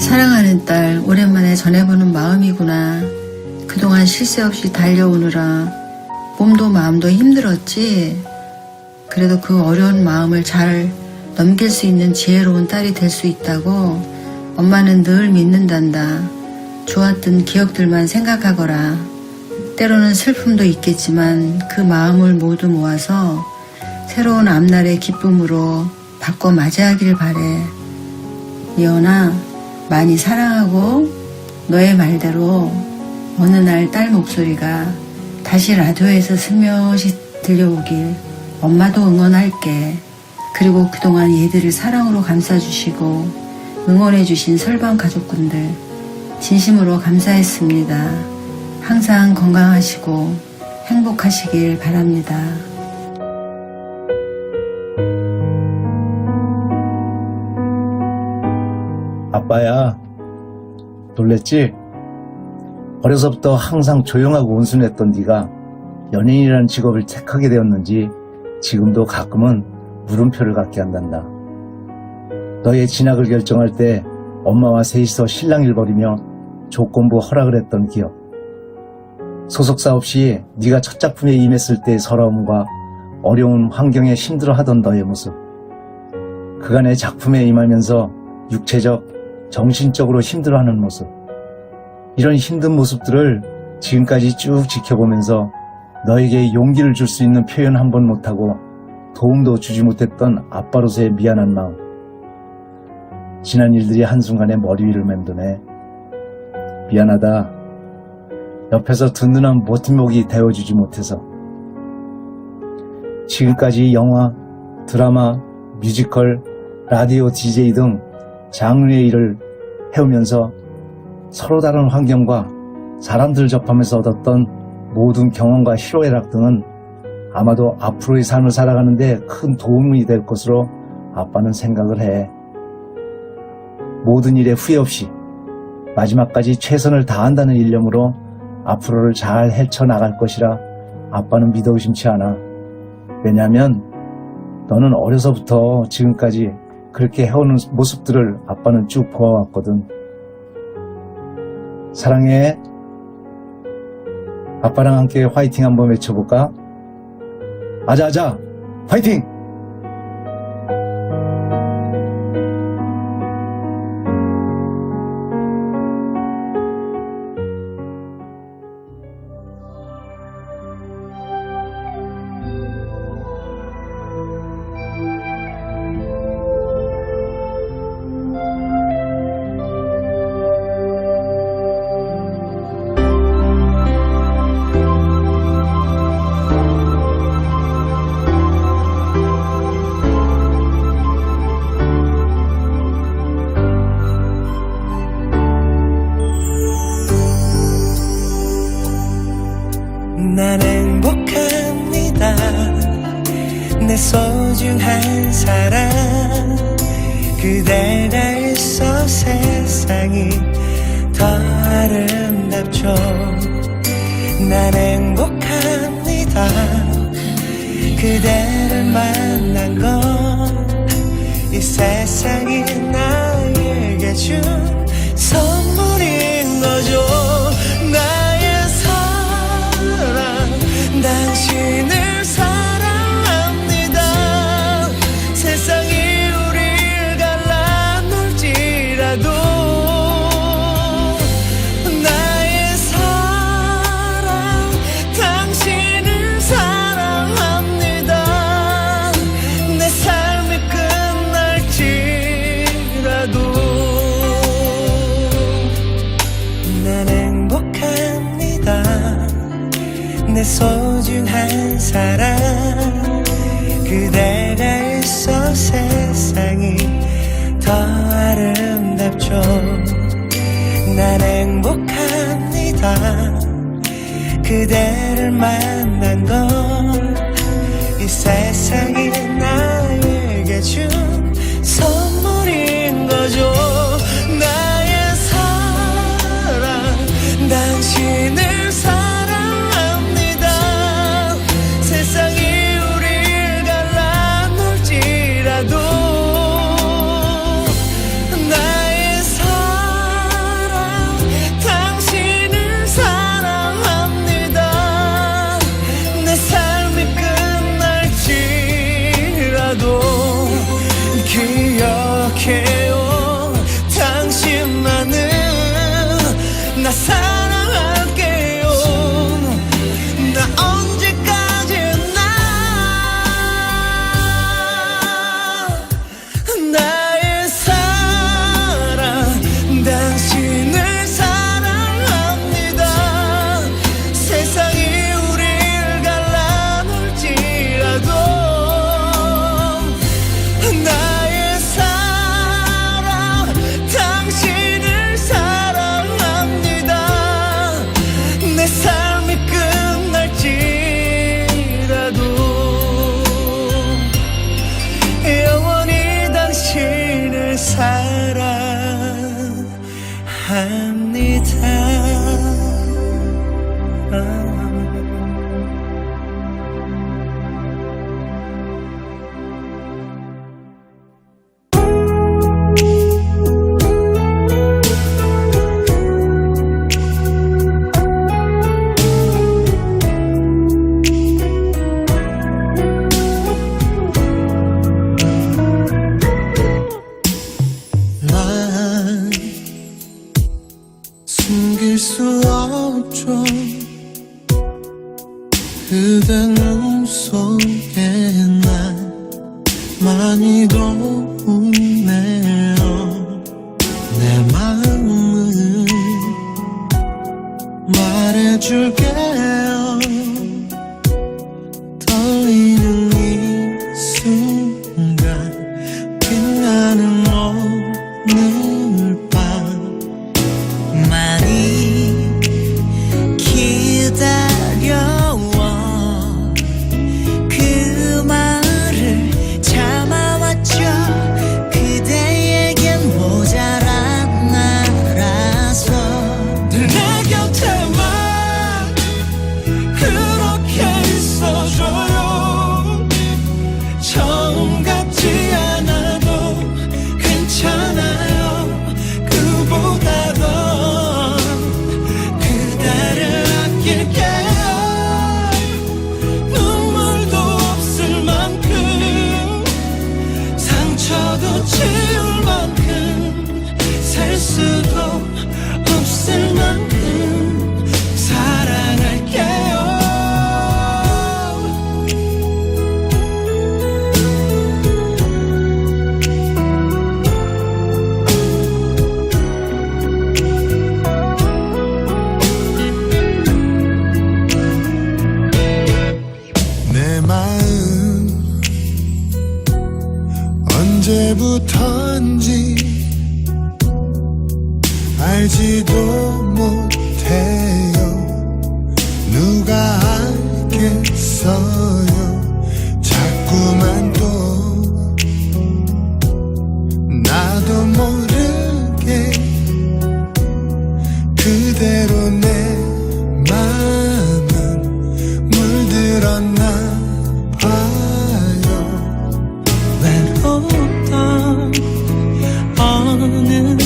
사랑하는 딸, 오랜만에 전해보는 마음이구나. 그동안 쉴 새 없이 달려오느라 몸도 마음도 힘들었지. 그래도 그 어려운 마음을 잘 넘길 수 있는 지혜로운 딸이 될 수 있다고 엄마는 늘 믿는단다. 좋았던 기억들만 생각하거라. 때로는 슬픔도 있겠지만 그 마음을 모두 모아서 새로운 앞날의 기쁨으로 바꿔 맞이하길 바래. 미연아, 많이 사랑하고 너의 말대로 어느 날 딸 목소리가 다시 라디오에서 슬며시 들려오길 엄마도 응원할게. 그리고 그동안 얘들을 사랑으로 감싸주시고 응원해주신 설방 가족분들 진심으로 감사했습니다. 항상 건강하시고 행복하시길 바랍니다. 아빠야, 놀랬지? 어려서부터 항상 조용하고 온순했던 네가 연예인이라는 직업을 택하게 되었는지 지금도 가끔은 물음표를 갖게 한단다. 너의 진학을 결정할 때 엄마와 셋이서 신랑일 벌이며 조건부 허락을 했던 기억. 소속사 없이 네가 첫 작품에 임했을 때의 서러움과 어려운 환경에 힘들어하던 너의 모습. 그간의 작품에 임하면서 육체적, 정신적으로 힘들어하는 모습. 이런 힘든 모습들을 지금까지 쭉 지켜보면서 너에게 용기를 줄 수 있는 표현 한 번 못하고 도움도 주지 못했던 아빠로서의 미안한 마음. 지난 일들이 한순간에 머리 위를 맴도네. 미안하다. 옆에서 든든한 버팀목이 되어주지 못해서. 지금까지 영화, 드라마, 뮤지컬, 라디오 DJ 등 장르의 일을 해오면서 서로 다른 환경과 사람들을 접하면서 얻었던 모든 경험과 희로애락 등은 아마도 앞으로의 삶을 살아가는데 큰 도움이 될 것으로 아빠는 생각을 해. 모든 일에 후회 없이 마지막까지 최선을 다한다는 일념으로 앞으로를 잘 헤쳐나갈 것이라 아빠는 믿어 의심치 않아. 왜냐하면 너는 어려서부터 지금까지 그렇게 해오는 모습들을 아빠는 쭉 보아왔거든. 사랑해. 아빠랑 함께 화이팅 한번 외쳐볼까? 아자아자! 화이팅! 난 행복합니다. 그대를 만난 건 이 세상이 나에게 준 선물인 거죠 아름답죠 난 행복합니다. 그대를 만 なさい。 많이 도 언제부턴지 알지도 못해요. 누가 알겠어요? 자꾸만 또 나도 모르게 그대로 내 마음은 물들었나 봐요. 날 어느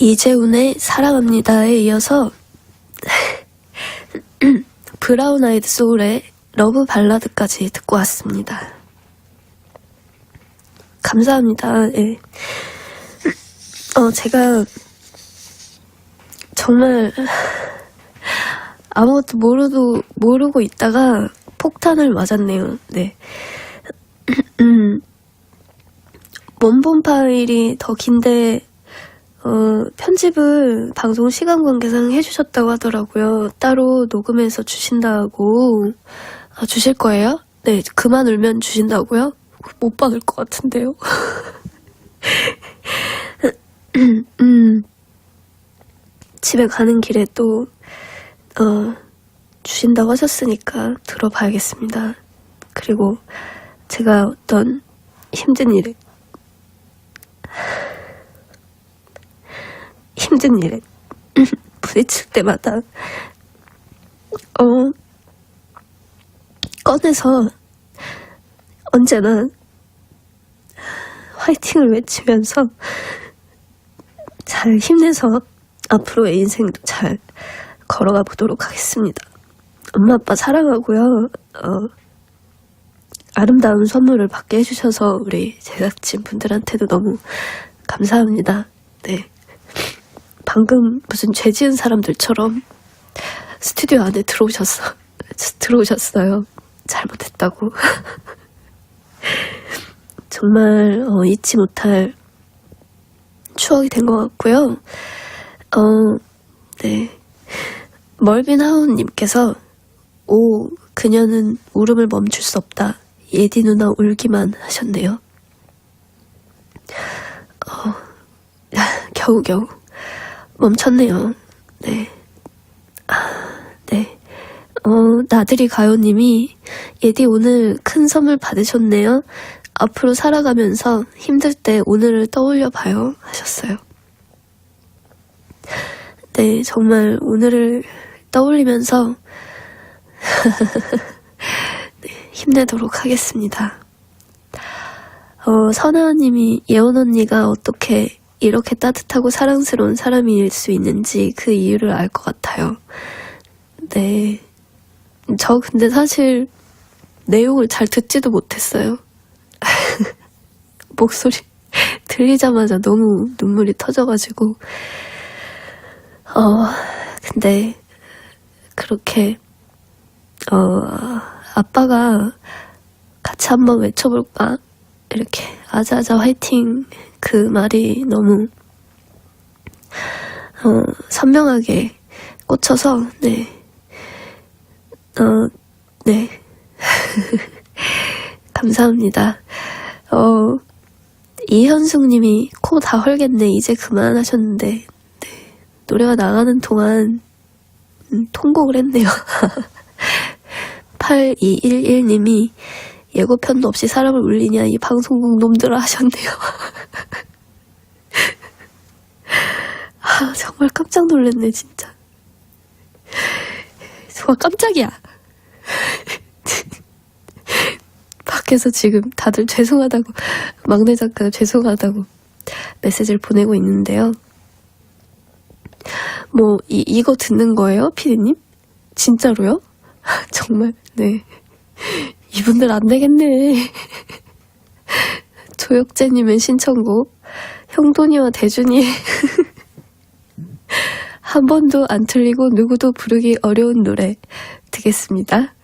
이재훈의 사랑합니다에 이어서 브라운 아이드 소울의 러브 발라드까지 듣고 왔습니다. 감사합니다. 예. 어, 제가 정말 아무것도 모르도, 모르고 있다가 폭탄을 맞았네요. 네. 음, 원본 파일이 더 긴데, 어, 편집을 방송 시간 관계상 해주셨다고 하더라고요. 따로 녹음해서 주신다고. 아, 주실 거예요? 네, 그만 울면 주신다고요? 못 받을 것 같은데요. 음, 집에 가는 길에 또, 어, 주신다고 하셨으니까 들어봐야겠습니다. 그리고 제가 어떤 힘든 일에, 힘든 일에 부딪힐 때마다, 어, 꺼내서 언제나 화이팅을 외치면서 잘 힘내서 앞으로의 인생도 잘 걸어가 보도록 하겠습니다. 엄마 아빠 사랑하고요. 어, 아름다운 선물을 받게 해주셔서 우리 제작진 분들한테도 너무 감사합니다. 네. 방금 무슨 죄 지은 사람들처럼 스튜디오 안에 들어오셨어. 들어오셨어요. 잘못했다고. 정말 어, 잊지 못할 추억이 된 것 같고요. 어, 네. 멀빈 하운님께서 오, 그녀는 울음을 멈출 수 없다. 예디 누나 울기만 하셨네요. 어, 겨우겨우 멈췄네요. 네. 아, 네. 어, 나들이 가요님이 예디 오늘 큰 선물 받으셨네요. 앞으로 살아가면서 힘들 때 오늘을 떠올려 봐요. 하셨어요. 네, 정말 오늘을 떠올리면서 네, 힘내도록 하겠습니다. 어, 선아 님이 예원 언니가 어떻게 이렇게 따뜻하고 사랑스러운 사람일 수 있는지 그 이유를 알 것 같아요. 네. 저 근데 사실 내용을 잘 듣지도 못했어요. 목소리 들리자마자 너무 눈물이 터져가지고 어 근데 그렇게 어 아빠가 같이 한번 외쳐볼까 이렇게 아자아자 화이팅 그 말이 너무 어 선명하게 꽂혀서 네 어, 네. 감사합니다. 어, 이현숙 님이 코 다 헐겠네. 이제 그만 하셨는데, 네. 노래가 나가는 동안, 음, 통곡을 했네요. 8211 님이 예고편도 없이 사람을 울리냐, 이 방송국 놈들아 하셨네요. 아, 정말 깜짝 놀랐네, 진짜. 정말 깜짝이야. 밖에서 지금 다들 죄송하다고, 막내 작가가 죄송하다고 메시지를 보내고 있는데요. 뭐, 이, 이거 듣는 거예요, 피디님? 진짜로요? 정말, 네. 이분들 안 되겠네. 조혁재님의 신청곡, 형돈이와 대준이. 한 번도 안 틀리고 누구도 부르기 어려운 노래 듣겠습니다.